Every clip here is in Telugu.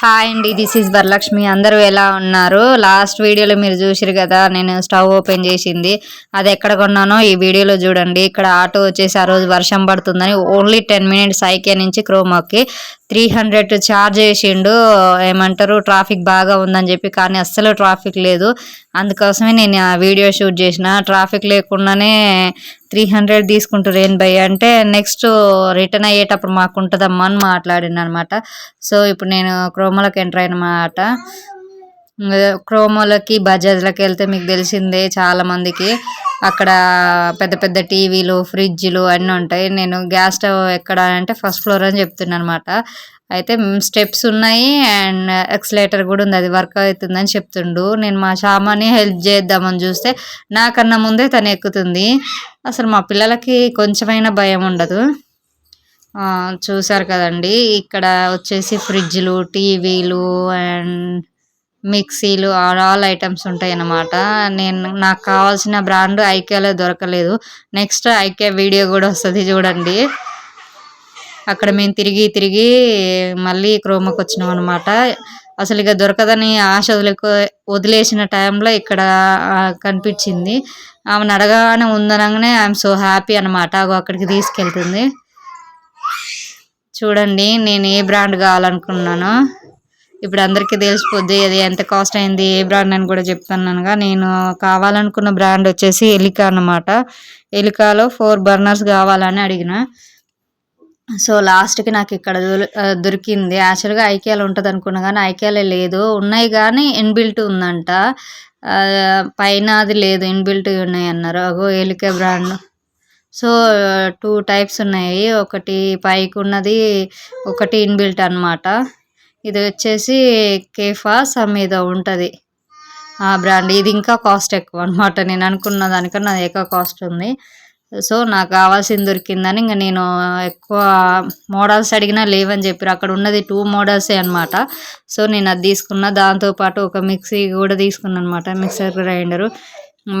హాయ్ అండి దిస్ ఈస్ వరలక్ష్మి అందరూ ఎలా ఉన్నారు? లాస్ట్ వీడియోలో మీరు చూసిరు కదా నేను స్టవ్ ఓపెన్ చేసింది. అది ఎక్కడ కొన్నానో ఈ వీడియోలో చూడండి. ఇక్కడ ఆటో వచ్చేసి ఆ రోజు వర్షం పడుతుందని ఓన్లీ టెన్ మినిట్స్ ఐకే నుంచి క్రోమాకి త్రీ హండ్రెడ్ ఛార్జ్ చేసిండు. ఏమంటారు? ట్రాఫిక్ బాగా ఉందని చెప్పి కానీ అస్సలు ట్రాఫిక్ లేదు. అందుకోసమే నేను ఆ వీడియో షూట్ చేసిన. ట్రాఫిక్ లేకుండానే త్రీ హండ్రెడ్ తీసుకుంటారు ఏం భయ్య అంటే నెక్స్ట్ రిటర్న్ అయ్యేటప్పుడు మాకు ఉంటుందమ్మా అని మాట్లాడిన అనమాట సో ఇప్పుడు నేను క్రోమోలోకి ఎంటర్ అయినమాట. క్రోమోలకి బజాజ్లకి వెళ్తే మీకు తెలిసిందే చాలామందికి. అక్కడ పెద్ద పెద్ద టీవీలు ఫ్రిడ్జ్లు అన్నీ ఉంటాయి. నేను గ్యాస్ స్టవ్ ఎక్కడ అంటే ఫస్ట్ ఫ్లోర్ అని చెప్తున్నాను అనమాట అయితే స్టెప్స్ ఉన్నాయి అండ్ ఎక్సలేటర్ కూడా ఉంది. అది వర్క్ అవుతుందని చెప్తుండు. నేను మా షామాని హెల్ప్ చేద్దామని చూస్తే నాకన్నా ముందే తను ఎక్కుతుంది. అసలు మా పిల్లలకి కొంచెమైనా భయం ఉండదు. చూసారు కదండి. ఇక్కడ వచ్చేసి ఫ్రిడ్జ్లు టీవీలు అండ్ మిక్సీలు ఆల్ ఆల్ ఐటమ్స్ ఉంటాయి అన్నమాట నేను నాకు కావాల్సిన బ్రాండ్ ఐకేలో దొరకలేదు. నెక్స్ట్ ఐకే వీడియో కూడా వస్తుంది చూడండి. అక్కడ మేము తిరిగి తిరిగి మళ్ళీ క్రోమాకి వచ్చినాం అనమాట అసలు ఇక దొరకదని ఆశ వదిలేక వదిలేసిన టైంలో ఇక్కడ కనిపించింది. ఆమెను అడగానే ఉందనగానే ఐఎమ్ సో హ్యాపీ అనమాట అక్కడికి తీసుకెళ్తుంది. చూడండి నేను ఏ బ్రాండ్ కావాలనుకున్నానో. ఇప్పుడు అందరికీ తెలిసిపోద్ది అది ఎంత కాస్ట్ అయింది ఏ బ్రాండ్ అని కూడా చెప్తున్నానుగా. నేను కావాలనుకున్న బ్రాండ్ వచ్చేసి ఎలికా అన్నమాట. ఎలికాలో ఫోర్ బర్నర్స్ కావాలని అడిగిన. సో లాస్ట్కి నాకు ఇక్కడ దొరి- దొరికింది. యాక్చువల్గా ఐకేఎల్ ఉంటుంది అనుకున్నా కానీ ఐకేఎల్ లేదు. ఉన్నాయి కానీ ఇన్బిల్ట్ ఉందంట. పైన అది లేదు. ఇన్బిల్ట్ ఉన్నాయి అన్నారు. అగో Elica brand so two types ఉన్నాయి. ఒకటి పైకి ఉన్నది ఒకటి ఇన్బిల్ట్ అన్నమాట. ఇది వచ్చేసి కేఫా సమ్ ఏదో ఉంటుంది. ఆ బ్రాండ్. ఇది ఇంకా కాస్ట్ ఎక్కువ అనమాట నేను అనుకున్న దానికన్నా అది ఎక్కువ కాస్ట్ ఉంది. సో నాకు కావాల్సింది దొరికిందని ఇంకా నేను ఎక్కువ మోడల్స్ అడిగినా లేవని చెప్పారు అక్కడ ఉన్నది టూ మోడల్సే అనమాట సో నేను అది తీసుకున్న. దాంతోపాటు ఒక మిక్సీ కూడా తీసుకున్నాను అనమాట మిక్సర్ గ్రైండరు.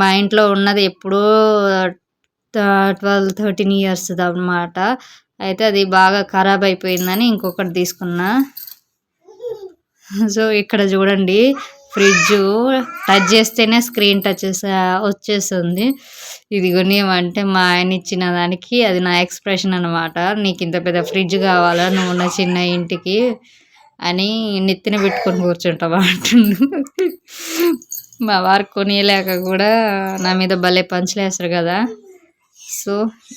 మా ఇంట్లో ఉన్నది ఎప్పుడూ ట్వెల్వ్ థర్టీన్ ఇయర్స్ అన్నమాట. అయితే అది బాగా ఖరాబ్ అయిపోయిందని ఇంకొకటి తీసుకున్నా. సో ఇక్కడ చూడండి ఫ్రిడ్జ్ టచ్ చేస్తేనే స్క్రీన్ టచ్ వచ్చేస్తుంది. ఇది కొనివ్వమంటే మా ఆయన ఇచ్చిన దానికి అది నా ఎక్స్ప్రెషన్ అనమాట నీకు ఇంత పెద్ద ఫ్రిడ్జ్ కావాలా నువ్వు ఉన్న చిన్న ఇంటికి అని నెత్తిన పెట్టుకొని కూర్చుంటావా అంటుండు. మా వారు కొనియలేక కూడా నా మీద భలే పంచలేస్తారు కదా. సో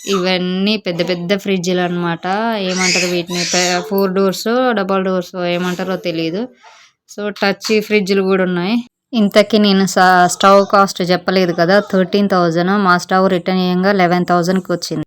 ఇవన్నీ పెద్ద పెద్ద ఫ్రిడ్జ్లు అనమాట ఏమంటారు వీటిని? ఫోర్ డోర్స్ డబల్ డోర్స్ ఏమంటారో తెలియదు సో టచ్ ఫ్రిడ్జ్లు కూడా ఉన్నాయి. ఇంతకీ నేను స్టవ్ కాస్ట్ చెప్పలేదు కదా. Thirteen thousand. మా స్టవ్ రిటర్న్ చేయంగా లెవెన్ థౌజండ్కి వచ్చింది.